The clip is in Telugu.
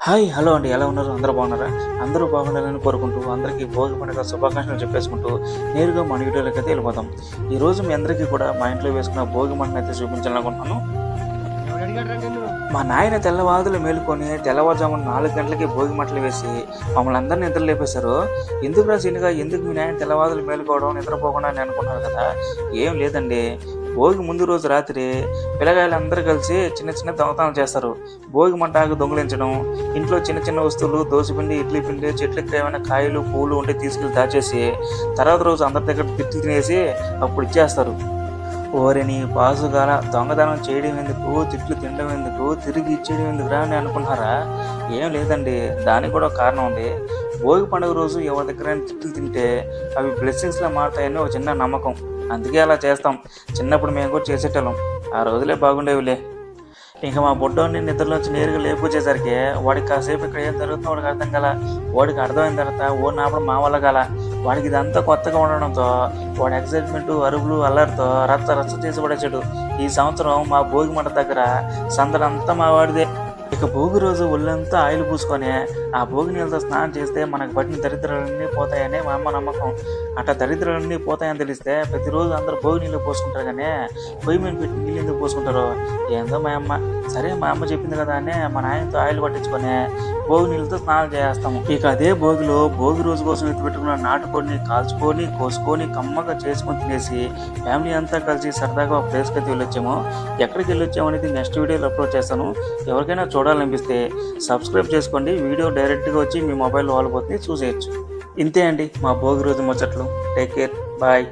హాయ్ హలో అండి. ఎలా ఉన్నారు? అందరూ బాగున్నారా? అందరూ బాగుండాలని కోరుకుంటూ అందరికీ భోగి పండుగ శుభాకాంక్షలు చెప్పేసుకుంటూ నేరుగా మన వీడియోలోకి అయితే వెళ్ళిపోతాం. ఈ రోజు మీ అందరికీ కూడా మా ఇంట్లో వేసుకున్న భోగి మంటను అయితే చూపించాలనుకుంటున్నాను. మా నాయన తెల్లవాదులు మేలుకొని తెల్లవారుజామున నాలుగు గంటలకి భోగి మంటలు వేసి మమ్మల్ని అందరినీ నిద్ర లేపేశారు. ఎందుకు రా ఎందుకు మీ నాయన తెల్లవాదులు మేలుకోవడం నిద్రపోకుండా అని అనుకున్నారు కదా? ఏం లేదండి. భోగి ముందు రోజు రాత్రి పిల్లగాయలు అందరూ కలిసి చిన్న చిన్న దొంగతనాలు చేస్తారు. భోగి మంటాకు దొంగిలించడం ఇంట్లో చిన్న చిన్న వస్తువులు దోశపిండి ఇడ్లీ పిండి చెట్లకి ఏమైనా కాయలు పూలు ఉంటే తీసుకెళ్ళి దాచేసి తర్వాత రోజు అందరి దగ్గర తిట్లు తినేసి అప్పుడు ఇచ్చేస్తారు. ఓరిని పాసుగాల దొంగతనం చేయడం ఎందుకు? తిట్లు తినడం ఎందుకు? తిరిగి ఇచ్చేయడం ఎందుకు రా అని అనుకుంటున్నారా? ఏం లేదండి. దానికి కూడా ఒక కారణం ఉంది. భోగి పండుగ రోజు ఎవరి దగ్గర తిట్లు తింటే అవి బ్లెస్సింగ్స్లో మారుతాయని ఒక చిన్న నమ్మకం. అందుకే అలా చేస్తాం. చిన్నప్పుడు మేము కూడా చేసేటోళ్ళం. ఆ రోజులే బాగుండేవిలే. ఇంకా మా బొడ్డోని నిద్రలోంచి నేరుగా లేపుకొచ్చేసరికి వాడికి కాసేపు ఇక్కడ ఏం జరుగుతుందో వాడికి అర్థం కల. వాడికి అర్థమైన తర్వాత ఓ నాపడం మా వల్ల కల. వాడికి ఇదంతా కొత్తగా ఉండడంతో వాడి ఎక్సైట్మెంట్ అరుపులు అల్లరితో రచ్చ రచ్చ చేసి పడేసాడు ఈ సంవత్సరం మా భోగి మంట దగ్గర సందడంతా మా వాడిదే. ఇక భోగి రోజు ఒళ్ళంతా ఆయిల్ పూసుకొని ఆ భోగి నీళ్ళతో స్నానం చేస్తే మనకు పట్టిన దరిద్రాలన్నీ పోతాయని మా అమ్మ నమ్మకం. అట్ట దరిద్రాలన్నీ పోతాయని తెలిస్తే ప్రతిరోజు అందరూ భోగి నీళ్ళు పోసుకుంటారు కానీ పొయ్యి మీద పెట్టి నీళ్ళు ఎందుకు పోసుకుంటారు? ఏందో మా అమ్మ. సరే మా అమ్మ చెప్పింది కదా అని మా నాయనతో ఆయిల్ పట్టించుకొని భోగి నీళ్ళతో స్నానం చేస్తాము ఇక అదే భోగిలో భోగి రోజు కోసం ఎత్తి పెట్టుకున్న నాటుకొని కాల్చుకొని కోసుకొని కమ్మగా చేసుకొని తినేసి ఫ్యామిలీ అంతా కలిసి సరదాగా ఒక ప్లేస్కి అయితే వెళ్ళొచ్చాము. ఎక్కడికి వెళ్ళొచ్చాము అనేది నెక్స్ట్ వీడియోలో అప్లోడ్ చేస్తాను. ఎవరికైనా చూడాలనిపిస్తే సబ్స్క్రైబ్ చేసుకోండి. వీడియో డైరెక్ట్గా వచ్చి మీ మొబైల్లో వాలిపోతుంది చూసేయచ్చు. ఇంతే అండి మా భోగి రోజు ముచ్చట్లు. Take care. బాయ్.